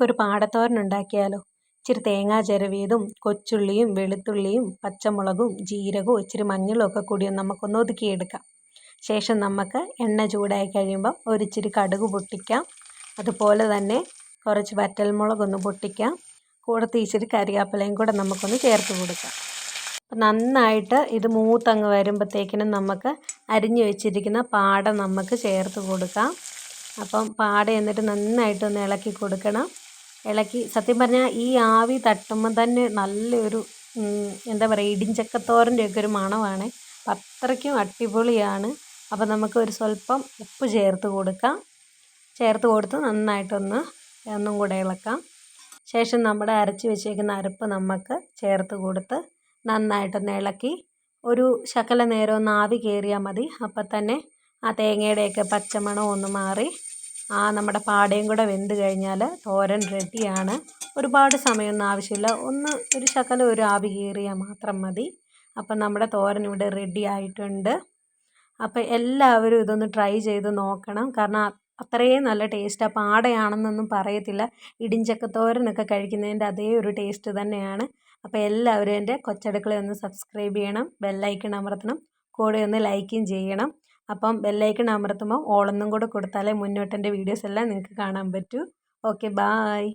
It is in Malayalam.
നമുക്കൊരു പാടത്തോരൻ ഉണ്ടാക്കിയാലോ? ഇച്ചിരി തേങ്ങാ ചിരവിയതും കൊച്ചുള്ളിയും വെളുത്തുള്ളിയും പച്ചമുളകും ജീരകവും ഇച്ചിരി മഞ്ഞളും ഒക്കെ കൂടി നമുക്കൊന്ന് ഒതുക്കിയെടുക്കാം ശേഷം നമുക്ക് എണ്ണ ചൂടായി കഴിയുമ്പം ഒരിച്ചിരി കടുക് പൊട്ടിക്കാം. അതുപോലെ തന്നെ കുറച്ച് വറ്റൽമുളകൊന്ന് പൊട്ടിക്കാം. കൂടത്ത് ഇച്ചിരി കറിവേപ്പിലയും കൂടെ നമുക്കൊന്ന് ചേർത്ത് കൊടുക്കാം. നന്നായിട്ട് ഇത് മൂത്തങ്ങ് വരുമ്പോഴത്തേക്കിനും നമുക്ക് അരിഞ്ഞു വെച്ചിരിക്കുന്ന പാട നമുക്ക് ചേർത്ത് കൊടുക്കാം. അപ്പം പാട എന്നിട്ട് നന്നായിട്ടൊന്ന് ഇളക്കി കൊടുക്കണം. ഇളക്കി. സത്യം പറഞ്ഞാൽ ഈ ആവി തട്ടുമ്പോൾ തന്നെ നല്ലൊരു എന്താ പറയുക ഇടിഞ്ചക്കത്തോരന്റെ ഒക്കെ ഒരു മണമാണ്. അത്രയ്ക്കും അടിപൊളിയാണ്. അപ്പോൾ നമുക്ക് ഒരു സ്വല്പം ഉപ്പ് ചേർത്ത് കൊടുക്കാം. ചേർത്ത് കൊടുത്ത് നന്നായിട്ടൊന്ന് ഒന്നും കൂടെ ഇളക്കാം. ശേഷം നമ്മുടെ അരച്ച് വെച്ചേക്കുന്ന അരപ്പ് നമുക്ക് ചേർത്ത് കൊടുത്ത് നന്നായിട്ടൊന്ന് ഇളക്കി. ഒരു ശകല നേരം ഒന്ന് ആവി കയറിയാൽ മതി. അപ്പം തന്നെ ആ തേങ്ങയുടെയൊക്കെ പച്ചമണം ഒന്ന് മാറി ആ നമ്മുടെ പാടയും കൂടെ വെന്ത് കഴിഞ്ഞാൽ തോരൻ റെഡിയാണ്. ഒരുപാട് സമയമൊന്നും ആവശ്യമില്ല. ഒന്ന് ഒരു ശകലം ഒരു ആവി കയറിയാൽ മാത്രം മതി. അപ്പം നമ്മുടെ തോരൻ ഇവിടെ റെഡി ആയിട്ടുണ്ട്. അപ്പം എല്ലാവരും ഇതൊന്ന് ട്രൈ ചെയ്ത് നോക്കണം. കാരണം അത്രയും നല്ല ടേസ്റ്റാണ് പാടയാണെന്നൊന്നും പറയത്തില്ല. ഇടിഞ്ചക്കത്തോരനൊക്കെ കഴിക്കുന്നതിന്റെ അതേ ഒരു ടേസ്റ്റ് തന്നെയാണ്. അപ്പോൾ എല്ലാവരും എന്റെ കൊച്ചടുക്കളെ ഒന്ന് സബ്സ്ക്രൈബ് ചെയ്യണം. ബെല്ലൈക്കൺ അമർത്തണം. കൂടെ ഒന്ന് ലൈക്കും ചെയ്യണം. അപ്പം ബെല്ലൈക്കൺ അമർത്തുമ്പോൾ ഓളൊന്നും കൂടെ കൊടുത്താലേ മുന്നോട്ടെന്റെ വീഡിയോസ് എല്ലാം നിങ്ങൾക്ക് കാണാൻ പറ്റൂ. Okay bye